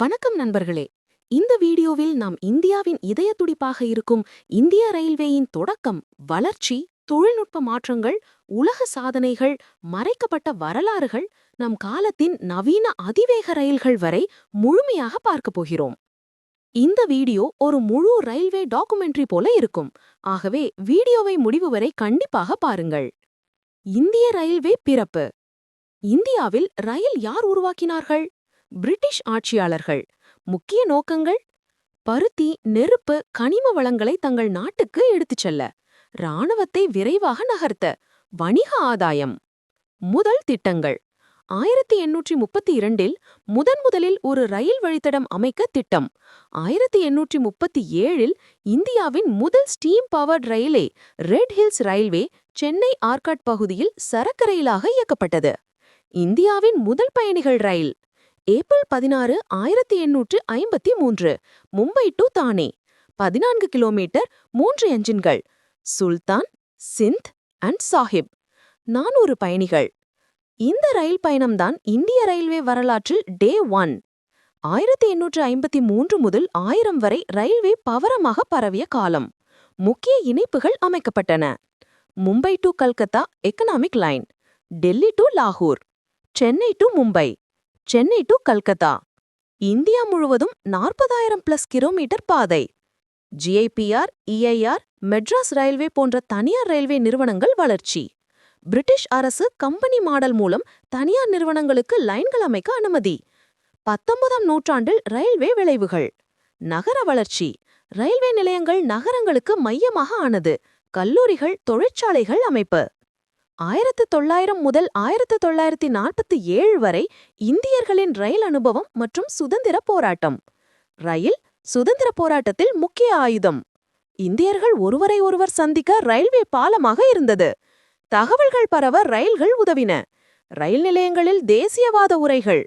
வணக்கம் நண்பர்களே. இந்த வீடியோவில் நாம் இந்தியாவின் இதய துடிப்பாக இருக்கும் இந்திய ரயில்வேயின் தொடக்கம் வளர்ச்சி தொழில்நுட்ப மாற்றங்கள் உலக சாதனைகள் மறைக்கப்பட்ட வரலாறுகள் நம் காலத்தின் நவீன அதிவேக ரயில்கள் வரை முழுமையாக பார்க்கப் போகிறோம். இந்த வீடியோ ஒரு முழு ரயில்வே டாக்குமெண்ட்ரி போல இருக்கும். ஆகவே வீடியோவை முடிவு வரை கண்டிப்பாக பாருங்கள். இந்திய ரயில்வே பிறப்பு. இந்தியாவில் ரயில் யார் உருவாக்கினார்கள்? பிரிட்டிஷ் ஆட்சியாளர்கள். முக்கிய நோக்கங்கள்? பருத்தி நெருப்பு கனிம வளங்களை தங்கள் நாட்டுக்கு எடுத்துச் செல்ல. இராணுவத்தை விரைவாக நகர்த்த. வணிக ஆதாயம். முதல் திட்டங்கள். ஆயிரத்தி எண்ணூற்றி முப்பத்தி இரண்டில் முதன் முதலில் ஒரு ரயில் வழித்தடம் அமைக்க திட்டம். ஆயிரத்தி எண்ணூற்றி முப்பத்தி ஏழில் இந்தியாவின் முதல் steam powered ரயிலே red hills railway Chennai Arcot பகுதியில் சரக்கு ரயிலாக இயக்கப்பட்டது. இந்தியாவின் முதல் பயணிகள் ரயில். ஏப்ரல் பதினாறு ஆயிரத்தி எண்ணூற்று ஐம்பத்தி மூன்று. மும்பை டு தானே. பதினான்கு கிலோமீட்டர் மூன்று என்ஜின்கள். சுல்தான் சிந்த் அண்ட் சாஹிப். நானூறு பயணிகள். இந்த ரயில் பயணம்தான் இந்திய ரயில்வே வரலாற்றில் டே ஒன். ஆயிரத்தி எண்ணூற்று ஐம்பத்தி மூன்று முதல் ஆயிரம் வரை ரயில்வே பவரமாக பரவிய காலம். முக்கிய இணைப்புகள் அமைக்கப்பட்டன. Mumbai to Calcutta economic line. Delhi to லாகூர். Chennai to Mumbai. Chennai to Calcutta. India முழுவதும் நாற்பதாயிரம் பிளஸ் கிலோமீட்டர் பாதை. ஜிஐபிஆர் இஐஆர் மெட்ராஸ் ரயில்வே போன்ற தனியார் ரயில்வே நிறுவனங்கள் வளர்ச்சி. பிரிட்டிஷ் அரசு கம்பெனி மாடல் மூலம் தனியார் நிறுவனங்களுக்கு லைன்கள் அமைக்க அனுமதி. பத்தொன்பதாம் நூற்றாண்டில் ரயில்வே விளைவுகள். நகர வளர்ச்சி. ரயில்வே நிலையங்கள் நகரங்களுக்கு மையமாக ஆனது. கல்லூரிகள் தொழிற்சாலைகள் அமைப்பு. ஆயிரத்து தொள்ளாயிரம் முதல் ஆயிரத்து தொள்ளாயிரத்தி நாற்பத்தி ஏழு வரை இந்தியர்களின் ரயில் அனுபவம் மற்றும் சுதந்திர போராட்டம். ரயில் சுதந்திர போராட்டத்தில் முக்கிய ஆயுதம். இந்தியர்கள் ஒருவரை ஒருவர் சந்திக்க ரயில்வே பாலமாக இருந்தது. தகவல்கள் பரவ ரயில்கள் உதவின. ரயில் நிலையங்களில் தேசியவாத உரைகள்.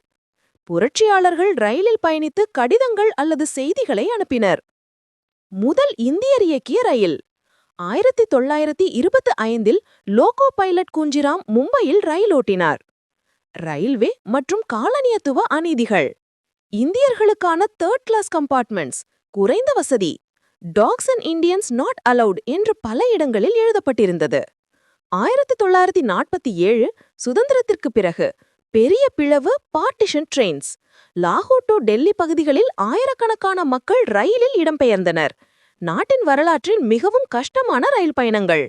புரட்சியாளர்கள் ரயிலில் பயணித்து கடிதங்கள் அல்லது செய்திகளை அனுப்பினர். முதல் இந்தியர் இயக்கிய ரயில். ஆயிரத்தி தொள்ளாயிரத்தி இருபத்தி ஐந்தில் லோகோ பைலட் குஞ்சிராம் மும்பையில் ரயில் ஓட்டினார். ரயில்வே மற்றும் காலனியத்துவ அநீதிகள். இந்தியர்களுக்கான தேர்ட் கிளாஸ் கம்பார்ட்மெண்ட்ஸ் குறைந்த வசதி dogs and Indians not allowed என்று பல இடங்களில் எழுதப்பட்டிருந்தது. ஆயிரத்தி தொள்ளாயிரத்தி நாற்பத்தி ஏழு சுதந்திரத்திற்கு பிறகு பெரிய பிளவு பார்ட்டிஷன் ட்ரெயின்ஸ் லாகூர் டு டெல்லி பகுதிகளில் ஆயிரக்கணக்கான மக்கள் ரயிலில் இடம்பெயர்ந்தனர். நாட்டின் வரலாற்றில் மிகவும் கஷ்டமான ரயில் பயணங்கள்.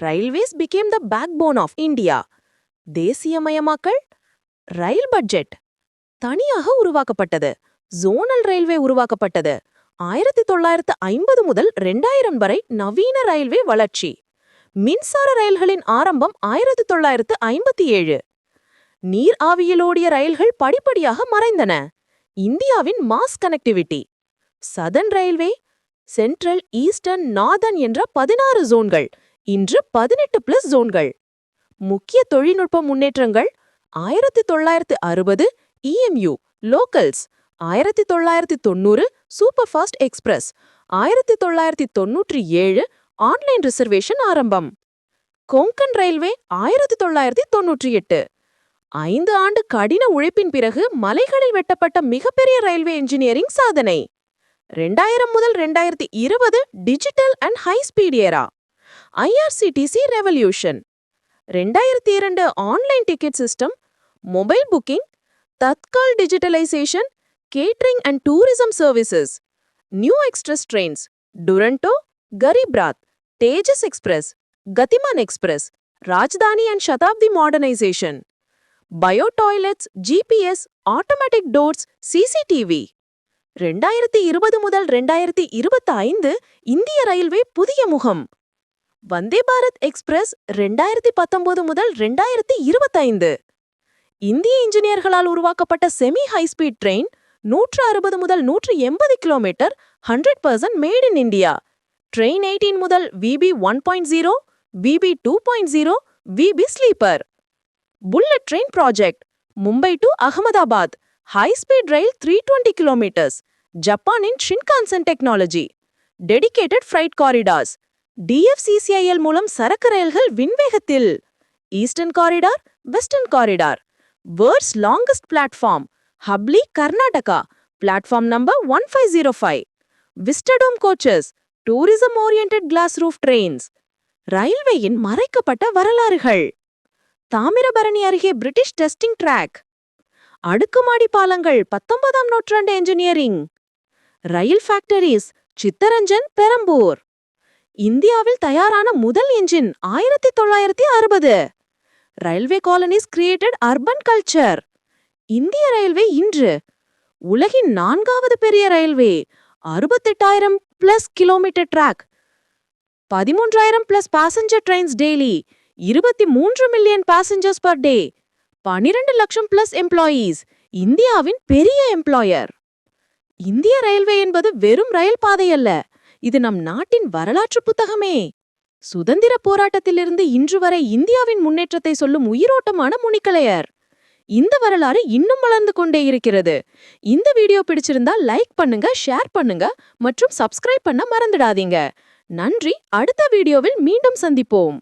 Railways become the backbone of India தேசியமயமாக்கல் ரயில் பட்ஜெட் தனியாக உருவாக்கப்பட்டது. ஜோனல் ரயில்வே உருவாக்கப்பட்டது. ஆயிரத்தி தொள்ளாயிரத்து ஐம்பது முதல் ரெண்டாயிரம் வரை நவீன ரயில்வே வளர்ச்சி. மின்சார ரயில்களின் ஆரம்பம் ஆயிரத்தி தொள்ளாயிரத்து ஐம்பத்தி ஏழு. நீர் ஆவியிலோடிய ரயில்கள் படிப்படியாக மறைந்தன. இந்தியாவின் mass connectivity southern railway central eastern northern என்ற பதினாறு ஜோன்கள். இன்று பதினெட்டு பிளஸ் ஜோன்கள். முக்கிய தொழில்நுட்ப முன்னேற்றங்கள் ஆயிரத்தி தொள்ளாயிரத்து அறுபது இஎம்யூ லோக்கல்ஸ் ஆயிரத்தி தொள்ளாயிரத்தி தொண்ணூறு சூப்பர் ஃபாஸ்ட் எக்ஸ்பிரஸ் ஆயிரத்தி தொள்ளாயிரத்தி தொன்னூற்றி ஏழு ஆன்லைன் ரிசர்வேஷன் ஆரம்பம். கொங்கன் ரயில்வே ஆயிரத்தி தொள்ளாயிரத்தி தொன்னூற்றி எட்டு. ஐந்து ஆண்டு கடின உழைப்பின் பிறகு மலைகளில் வெட்டப்பட்ட மிகப்பெரிய ரயில்வே இன்ஜினியரிங் சாதனை. ரெண்டாயிரம் முதல் ரெண்டாயிரத்தி இருபது digital and high speed era IRCTC revolution ரெண்டாயிரத்தி இரண்டு online ticket system mobile booking Tatkal digitalisation catering and tourism services new express trains Duronto Garib Rath Tejas express Gatiman express Rajdhani and Shatabdi modernisation bio toilets GPS automatic doors CCTV ரெண்டாயிரத்தி இருபது முதல் ரெண்டாயிரத்தி இருபத்தி ஐந்து இந்திய railway புதிய முகம். Vande Bharat express ரெண்டாயிரத்தி பத்தொன்பது முதல் ரெண்டாயிரத்தி இருபத்தைந்து. இந்திய இன்ஜினியர்களால் உருவாக்கப்பட்ட செமி ஹை ஸ்பீட் ட்ரெயின் நூற்று அறுபது முதல் நூற்று எண்பது kilometre hundred percent made in India train eighteen முதல் VB one point zero VB two point zero VB sleeper bullet train project Mumbai to Ahmedabad high speed rail three twenty kilometres ஜப்பானின் Shinkansen technology dedicated freight corridors DFCCIL மூலம் சரக்கு ரயில்கள் விண்வேகத்தில். Eastern corridor western corridor world's longest platform Hubli Karnataka platform number one five zero five vistadome coaches tourism orient class roof trains ரயில்வேயின் மறைக்கப்பட்ட வரலாறுகள். தாமிரபரணி அருகே British testing track அடுக்குமாடி பாலங்கள் பத்தொன்பதாம் நூற்றாண்டு engineering rail factories Chittaranjan Perambur. இந்தியாவில் தயாரான முதல் என்ஜின் ஆயிரத்தி தொள்ளாயிரத்தி அறுபது. Railway colonies created urban culture இந்திய ரயில்வே இன்று உலகின் நான்காவது பெரிய ரயில்வே அறுபத்தெட்டாயிரம் பிளஸ் கிலோமீட்டர் ட்ராக் பதிமூன்றாயிரம் பிளஸ் பாசஞ்சர் ட்ரெயின்ஸ் டெய்லி இருபத்தி மூன்று மில்லியன் பாசஞ்சர்ஸ் பர் டே பனிரெண்டு லட்சம் பிளஸ் எம்ப்ளாயீஸ் இந்தியாவின் பெரிய எம்ப்ளாயர் இந்திய ரயில்வே என்பது வெறும் ரயில் பாதை அல்ல. இது நம் நாட்டின் வரலாற்று புத்தகமே. சுதந்திர போராட்டத்திலிருந்து இன்று வரை இந்தியாவின் முன்னேற்றத்தை சொல்லும் உயிரோட்டமான முனிக்கலையர். இந்த வரலாறு இன்னும் வளர்ந்து கொண்டே இருக்கிறது. இந்த வீடியோ பிடிச்சிருந்தா லைக் பண்ணுங்க ஷேர் பண்ணுங்க மற்றும் சப்ஸ்கிரைப் பண்ண மறந்துடாதீங்க. நன்றி அடுத்த வீடியோவில் மீண்டும் சந்திப்போம்.